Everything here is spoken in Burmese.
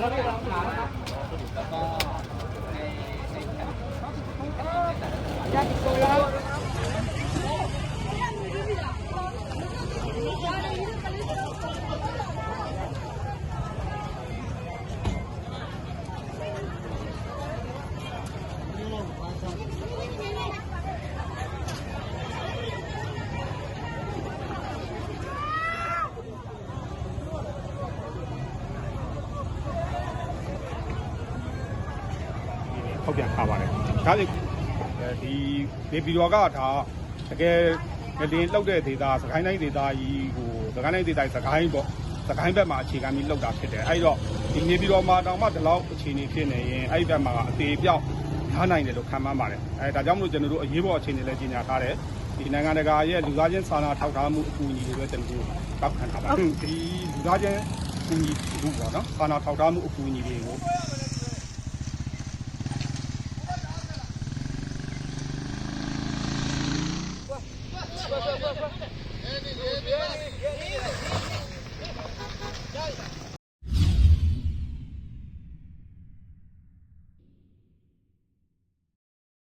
แล้วลูกเราขาแล้วครับแล้วก็ในในแต่ละจัดตัวแล้ว ထုတ်ပြန်ထားပါတယ်ဒါပေဒီနေပြည်တော်ကဒါတကယ်ငလင်းလောက်တဲ့ဒေတာစကိုင်းတိုင်းဒေတာကြီးဟိုစကိုင်းတိုင်းဒေတာစကိုင်းပေါ့စကိုင်းဘက်မှာအခြေခံပြီးလောက်တာဖြစ်တယ်အဲဒီတော့ဒီနေပြည်တော်မှာတောင်မှဒီလောက်အခြေအနေဖြစ်နေရင်အဲ့ဒီဘက်မှာအသေးပြောက်ထားနိုင်တယ်လို့ခံမှန်းပါတယ်အဲဒါကြောင့်မလို့ကျွန်တော်တို့အရေးပေါ်အခြေအနေလည်းကြီးညာထားတယ်ဒီနိုင်ငံတကာရဲ့လူသားချင်းစာနာထောက်ထားမှုအကူအညီတွေပဲကျွန်တော်တို့တောက်ခံထားပါတယ်ဒီလူသားချင်းအကူအညီဘူးပေါ့နော်စာနာထောက်ထားမှုအကူအညီတွေကို Ne ne ne ne